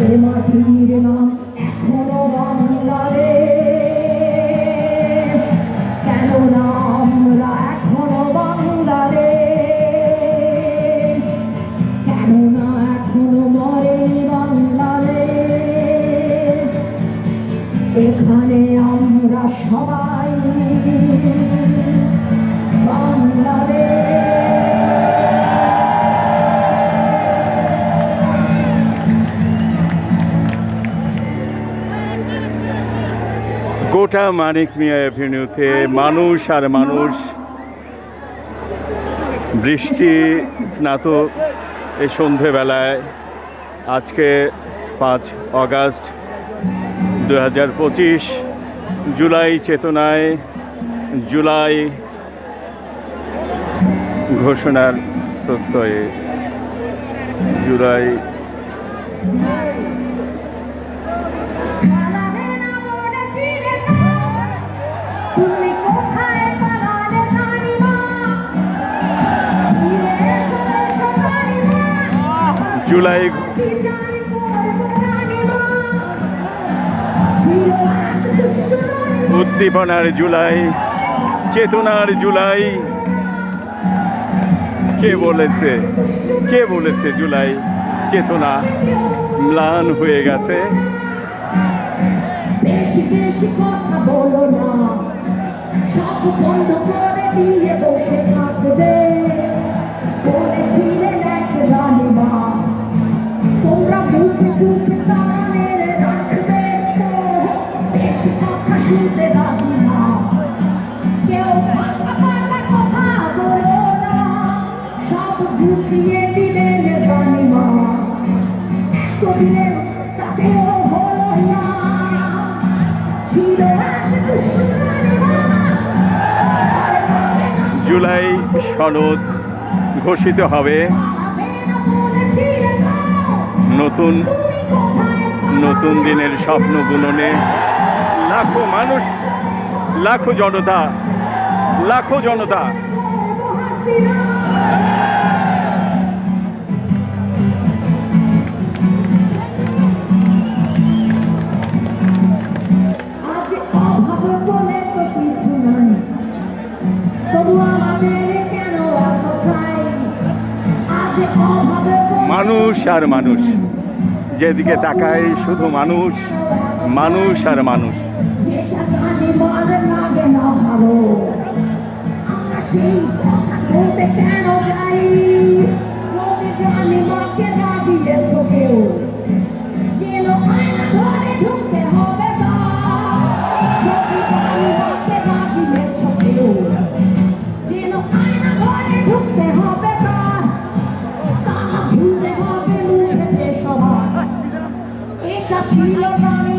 জাতির নাম এখনও বাংলাদেশ এখানে আমরা সবাই গোটা মানিক মিয়া অ্যাভিনিউতে মানুষ আর মানুষ। বৃষ্টি স্নাত এই সন্ধেবেলায় আজকে পাঁচ অগাস্ট দু হাজার পঁচিশ জুলাই চেতনায় জুলাই ঘোষণার প্রত্যয়ে জুলাই জুলাই উদ্দীপনার জুলাই, চেতনার জুলাই। কে বলেছে? কে বলেছে জুলাই? চেতনা ম্লান হয়ে গেছে। কথা বলো না। সব বন্ধ করে দিয়ে বসে থাকবে। জুলাই সনদ ঘোষিত হবে। নতুন নতুন দিনের স্বপ্ন বুননে লাখো মানুষ, লাখো জনতা লাখো জনতা। মানুষ আর মানুষ। যেদিকে তাকায় শুধু মানুষ মানুষ আর মানুষ। যেটা ছিল না।